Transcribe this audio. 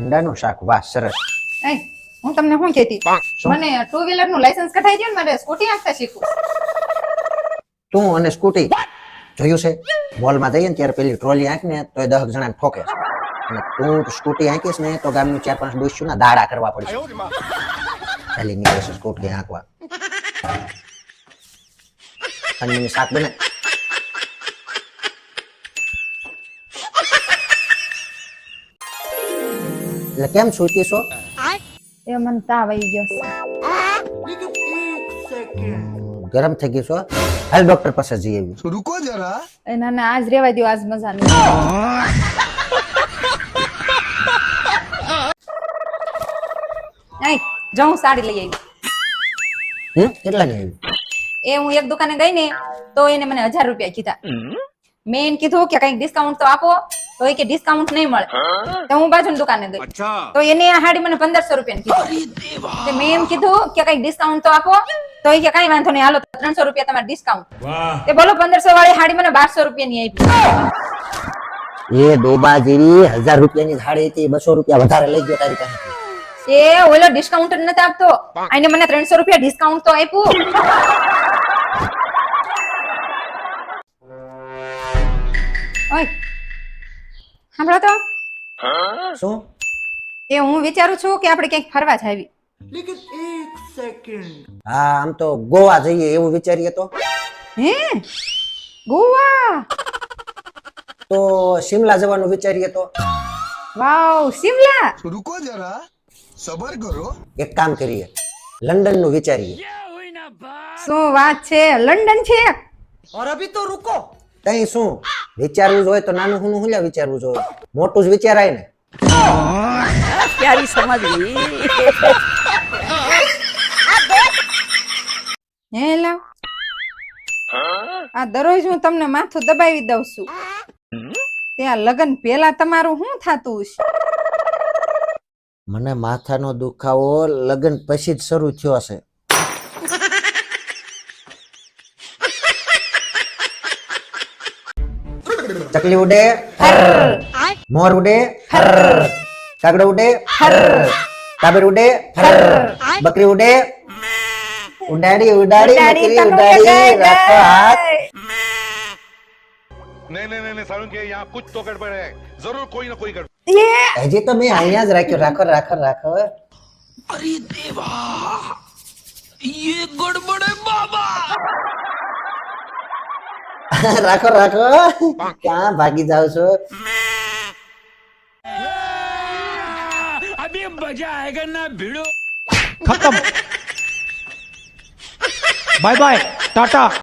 ભીંડાનું શાક? વાહ સરસ. એ હું તમને શું કહેતી? મને ટુ વ્હીલરનું લાયસન્સ કઢાઈ દે ને મારે સ્કૂટી હાંકતા શીખવું. તું અને સ્કૂટી. જોયું છે? મોલમાં જઈએ ને ત્યારે પેલી ટ્રોલી આંક ને તો દસ જણા ઠોકે. અને તું સ્કૂટી આંકીશ ને તો ગામનું ચાર પાંચ ડોસ્યું ના દાડા કરવા પડશે. ચાલી નીકળે છે સ્કૂટી આંકવા અને શાક બને. એટલે કેમ સુતી છો? એ મને તાવ આવી ગયો ગરમ થઈ ગયો છો? હાલ ડોક્ટર પાસે જઈ આવી રૂકો જરા. એ ના આજ રેવા દો આજ મજા નહીં આઈ જાઉં સાડી લઈ આવી. હે કેટલા લઈ આવી? એ હું એક દુકાને ગઈ ને તો એને મને હજાર રૂપિયા કીધા. મેં એને કીધું કે કંઈક ડિસ્કાઉન્ટ તો આપો તો એ કે ડિસ્કાઉન્ટ નહીં મળે. તો હું બાજુની દુકાને ગઈ. તો એને આ હાડી મને પંદરસો રૂપિયા કીધું. મેં એમ કીધું કે કંઈક ડિસ્કાઉન્ટ તો આપો તો એ કે કઈ વાંધો નહીં હાલો ત્રણસો રૂપિયા તમારે ડિસ્કાઉન્ટ તે બોલો પંદરસો વાળી હાડી મને બારસો રૂપિયાની આપી. એ ડોબા જેવી હજાર રૂપિયાની હાડી હતી બસો રૂપિયા વધારે લઈ ગયો તારી પાસે. એ ઓલો ડિસ્કાઉન્ટ નથી આપતો. આને મને ત્રણસો રૂપિયા ડિસ્કાઉન્ટ તો આપ્યું. ઓય સાંભળો તો શું એ હું વિચારું છું કે આપણે ક્યાંક ફરવા જાવી હા આમ તો ગોવા જઈએ એવું વિચારીએ તો હે ગોવા તો શિમલા જવાનું વિચારીએ તો વાવ શિમલા तो रुको जरा सबर करो એક કામ કરીએ લંડન નું વિચારીએ શું વાત છે લંડન છે તઈ શું વિચારવું જોઈએ તો નાનું હું હું વિચારવું જોઈએ મોટું જ વિચારાય ને. હે લાવ આ દરરોજ હું તમને માથું દબાવી દઉં છું. ત્યાં લગન પેલા તમારું શું થાતું હશે? મને માથાનો દુખાવો લગ્ન પછી જ શરૂ થયો હશે. ચકલી ઉડે મોર ઉડે કાગડો ઉડે કાબર ઉડે બકરી ઉડે ઉડાડી ઉડાડી ઉડાડી બકરી તનો ઉડાડી ગઈ રાખો હાથ ગઈ. नहीं नहीं नहीं नहीं सारुण के यहाँ कुछ तो गड़बड़ है जरूर कोई ना कोई गड़बड़ એ હજી તો મેં અહીંયા જ રાખ્યો રાખો રાખો રાખો રાખો રાખો. ક્યાં ભાગી જાવ છો? અભી મજા આયેગા ના ભીડો. ખતમ. Bye bye Tata